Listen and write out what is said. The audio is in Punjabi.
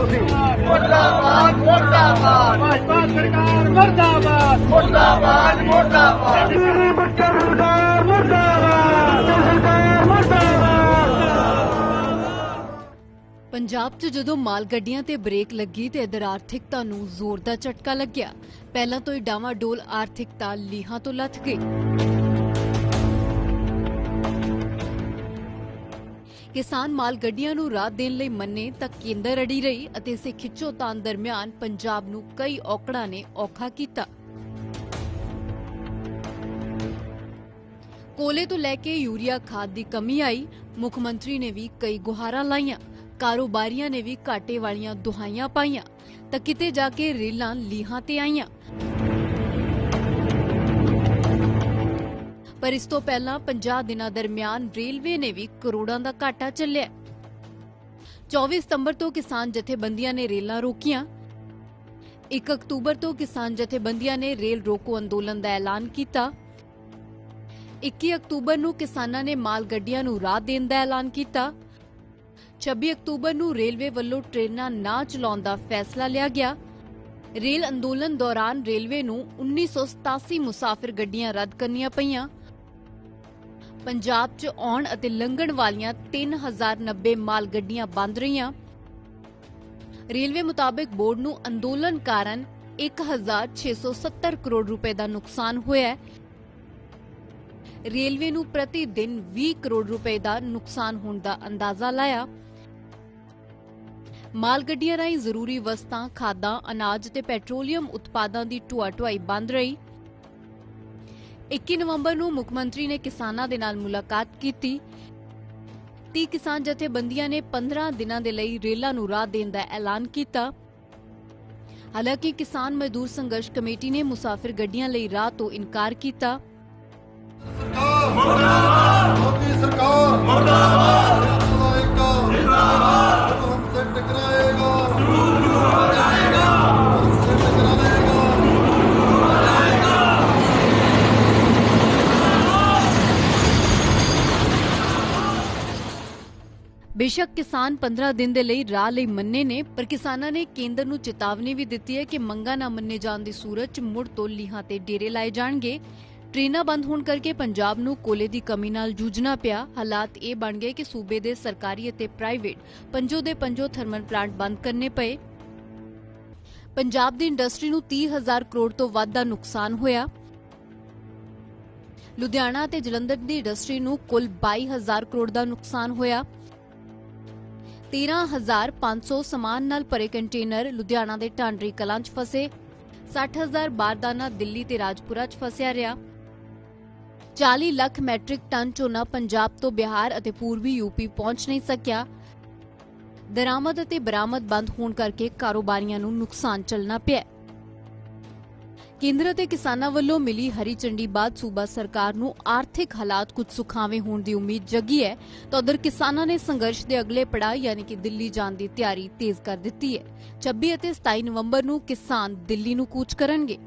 ਮੁਰਦਾਬਾਦ ਮੁਰਦਾਬਾਦ। ਭਾਜਪਾ ਸਰਕਾਰ ਮਰਦਾਬਾਦ। ਮੁਰਦਾਬਾਦ ਮੁਰਦਾਬਾਦ। ਦਿੱਲੀ ਬੱਚਾ ਸਰਕਾਰ ਮਰਦਾਬਾਦ। ਸਰਕਾਰ ਮਰਦਾਬਾਦ। ਪੰਜਾਬ 'ਚ ਜਦੋਂ ਮਾਲ ਗੱਡੀਆਂ ਤੇ ਬ੍ਰੇਕ ਲੱਗੀ ਤੇ ਇਧਰ ਆਰਥਿਕਤਾ ਨੂੰ ਜ਼ੋਰ ਦਾ ਝਟਕਾ ਲੱਗਿਆ ਪਹਿਲਾਂ ਤੋਂ ਹੀ ਡਾਵਾਡੋਲ ਆਰਥਿਕਤਾ ਲੀਹਾਂ ਤੋਂ ਲੱਥ ਗਈ। ਕਿਸਾਨ ਮਾਲ ਗੱਡੀਆਂ ਨੂੰ ਰਾਹ ਦੇਣ ਲਈ ਮੰਨੇ ਤਾਂ ਕੇਂਦਰ ਅੜੀ ਰਹੀ ਅਤੇ ਇਸੇ ਖਿੱਚੋਤਾਣ ਦਰਮਿਆਨ ਪੰਜਾਬ ਨੂੰ ਕਈ ਔਕੜਾਂ ਨੇ ਔਖਾ ਕੀਤਾ। ਕੋਲੇ ਤੋਂ ਲੈ ਕੇ ਯੂਰੀਆ ਖਾਦ ਦੀ ਕਮੀ ਆਈ। ਮੁੱਖ ਮੰਤਰੀ ਨੇ ਵੀ ਕਈ ਗੁਹਾਰਾਂ ਲਾਈਆਂ। ਕਾਰੋਬਾਰੀਆਂ ਨੇ ਵੀ ਘਾਟੇ ਵਾਲੀਆਂ ਦੁਹਾਈਆਂ ਪਾਈਆਂ। ਤਾਂ ਕਿਤੇ ਜਾ ਕੇ ਰੇਲਾਂ ਲੀਹਾਂ ਤੇ ਆਈਆਂ। ਪਰ ਇਸ ਤੋਂ ਪਹਿਲਾਂ 50 ਦਿਨਾਂ ਦਰਮਿਆਨ ਰੇਲਵੇ ਨੇ ਵੀ ਕਰੋੜਾਂ ਦਾ ਘਾਟਾ ਚੱਲਿਆ। 24 ਸਤੰਬਰ ਤੋਂ ਕਿਸਾਨ ਜਥੇਬੰਦੀਆਂ ਨੇ ਰੇਲਾਂ ਰੋਕੀਆਂ। 1 ਅਕਤੂਬਰ ਤੋਂ ਕਿਸਾਨ ਜਥੇਬੰਦੀਆਂ ਨੇ ਰੇਲ ਰੋਕੋ ਅੰਦੋਲਨ ਦਾ ਐਲਾਨ ਕੀਤਾ। 21 ਅਕਤੂਬਰ ਨੂੰ ਕਿਸਾਨਾਂ ਨੇ ਮਾਲ ਗੱਡੀਆਂ ਨੂੰ ਰਾਹ ਦੇਣ ਦਾ ਐਲਾਨ ਕੀਤਾ। 26 ਅਕਤੂਬਰ ਨੂੰ ਰੇਲਵੇ ਵੱਲੋਂ ਟ੍ਰੇਨਾਂ ਨਾ ਚਲਾਉਣ ਦਾ ਫੈਸਲਾ ਲਿਆ ਗਿਆ। ਰੇਲ ਅੰਦੋਲਨ ਦੌਰਾਨ ਰੇਲਵੇ ਨੂੰ 1987 ਮੁਸਾਫਿਰ ਗੱਡੀਆਂ ਰੱਦ ਕਰਨੀਆਂ ਪਈਆਂ। ਪੰਜਾਬ 'ਚ ਆਉਣ ਅਤੇ ਲੰਘਣ ਵਾਲੀਆਂ 3090 ਮਾਲ ਗੱਡੀਆਂ ਬੰਦ ਰਹੀਆਂ। ਰੇਲਵੇ ਮੁਤਾਬਕ ਬੋਰਡ ਨੂੰ ਅੰਦੋਲਨ ਕਾਰਨ 1670 ਕਰੋੜ ਰੁਪਏ ਦਾ ਨੁਕਸਾਨ ਹੋਇਆ ਰੇਲਵੇ ਨੂੰ ਪ੍ਰਤੀ ਦਿਨ 20 ਕਰੋੜ ਰੁਪਏ ਦਾ ਨੁਕਸਾਨ ਹੋਣ ਦਾ ਅੰਦਾਜ਼ਾ ਲਾਇਆ। ਮਾਲ ਗੱਡੀਆਂ ਰਾਹੀਂ ਜ਼ਰੂਰੀ ਵਸਤਾਂ, ਖਾਦਾਂ, ਅਨਾਜ ਤੇ ਪੈਟਰੋਲੀਅਮ ਉਤਪਾਦਾਂ ਦੀ ਢੁਆ ਢੁਆਈ ਬੰਦ ਰਹੀ। 21 ਨਵੰਬਰ ਨੂੰ ਮੁੱਖ ਮੰਤਰੀ ਨੇ ਕਿਸਾਨਾਂ ਦੇ ਨਾਲ ਮੁਲਾਕਾਤ ਕੀਤੀ। 30 ਕਿਸਾਨ ਜਥੇਬੰਦੀਆਂ ਨੇ 15 ਦਿਨਾਂ ਦੇ ਲਈ ਰੇਲਾਂ ਨੂੰ ਰਾਹ ਦੇਣ ਦਾ ਐਲਾਨ ਕੀਤਾ। ਹਾਲਾਂਕਿ ਕਿਸਾਨ ਮਜ਼ਦੂਰ ਸੰਘਰਸ਼ ਕਮੇਟੀ ਨੇ ਮੁਸਾਫਿਰ ਗੱਡੀਆਂ ਲਈ ਰਾਹ ਤੋਂ ਇਨਕਾਰ ਕੀਤਾ। ਬੇਸ਼ੱਕ ਕਿਸਾਨ 15 ਦਿਨ ਦੇ ਲਈ ਰਾਹ ਲਈ ਮੰਨੇ ਨੇ, ਪਰ ਕਿਸਾਨਾਂ ਨੇ ਕੇਂਦਰ ਨੂੰ ਚੇਤਾਵਨੀ ਵੀ ਦਿੱਤੀ ਹੈ ਕਿ ਮੰਗਾਂ ਨਾ ਮੰਨੇ ਜਾਣ ਦੀ ਸੂਰਤ 'ਚ ਮੁੜ ਤੋਂ ਲੀਹਾਂ ਤੇ ਡੇਰੇ ਲਾਏ ਜਾਣਗੇ। ਟ੍ਰੇਨਾਂ ਬੰਦ ਹੋਣ ਕਰਕੇ ਪੰਜਾਬ ਨੂੰ ਕੋਲੇ ਦੀ ਕਮੀ ਨਾਲ ਜੂਝਣਾ ਪਿਆ। ਹਾਲਾਤ ਇਹ ਬਣ ਗਏ ਕਿ ਸੂਬੇ ਦੇ ਸਰਕਾਰੀ ਅਤੇ ਪ੍ਰਾਈਵੇਟ ਪੰਜੋ ਦੇ ਪੰਜੋ ਥਰਮਲ ਪਲਾਂਟ ਬੰਦ ਕਰਨੇ ਪਏ। ਪੰਜਾਬ ਦੀ ਇੰਡਸਟਰੀ ਨੂੰ 30000 ਕਰੋੜ ਤੋਂ ਵੱਧ ਦਾ ਨੁਕਸਾਨ ਹੋਇਆ। ਲੁਧਿਆਣਾ ਅਤੇ ਜਲੰਧਰ ਦੀ ਇੰਡਸਟਰੀ ਨੂੰ ਕੁੱਲ 22000 ਕਰੋੜ ਦਾ ਨੁਕਸਾਨ ਹੋਇਆ। 13500 ਸਮਾਨ ਨਾਲ ਭਰੇ ਕੰਟੇਨਰ ਲੁਧਿਆਣਾ ਦੇ ਢਾਂਡਰੀ ਕਲਾਂ 'ਚ ਫਸੇ। 60000 ਬਾਰਦਾਨਾ ਦਿੱਲੀ ਤੇ ਰਾਜਪੁਰਾ 'ਚ ਫਸਿਆ ਰਿਹਾ। 40 ਲੱਖ ਮੈਟ੍ਰਿਕ ਟਨ ਝੋਨਾ ਪੰਜਾਬ ਤੋਂ ਬਿਹਾਰ ਅਤੇ ਪੂਰਬੀ ਯੂਪੀ ਪਹੁੰਚ ਨਹੀਂ ਸਕਿਆ। ਦਰਾਮਦ ਅਤੇ ਬਰਾਮਦ ਬੰਦ ਹੋਣ ਕਰਕੇ ਕਾਰੋਬਾਰੀਆਂ ਨੂੰ ਨੁਕਸਾਨ ਚੱਲਣਾ ਪਿਆ। ਕੇਂਦਰ ਅਤੇ ਕਿਸਾਨਾਂ ਵੱਲੋਂ ਮਿਲੀ ਹਰੀ ਝੰਡੀ ਬਾਅਦ ਸੂਬਾ ਸਰਕਾਰ ਨੂੰ ਆਰਥਿਕ ਹਾਲਾਤ ਕੁਝ ਸੁਖਾਵੇਂ ਹੋਣ ਦੀ ਉਮੀਦ ਜਗੀ ਹੈ, ਤਾਂ ਉਧਰ ਕਿਸਾਨਾਂ ਨੇ ਸੰਘਰਸ਼ ਦੇ ਅਗਲੇ ਪੜਾਅ ਯਾਨੀ ਕਿ ਦਿੱਲੀ ਜਾਣ ਦੀ ਤਿਆਰੀ ਤੇਜ਼ ਕਰ ਦਿੱਤੀ ਹੈ। 26 ਅਤੇ 27 ਨਵੰਬਰ ਨੂੰ ਕਿਸਾਨ ਦਿੱਲੀ ਨੂੰ ਕੂਚ ਕਰਨਗੇ।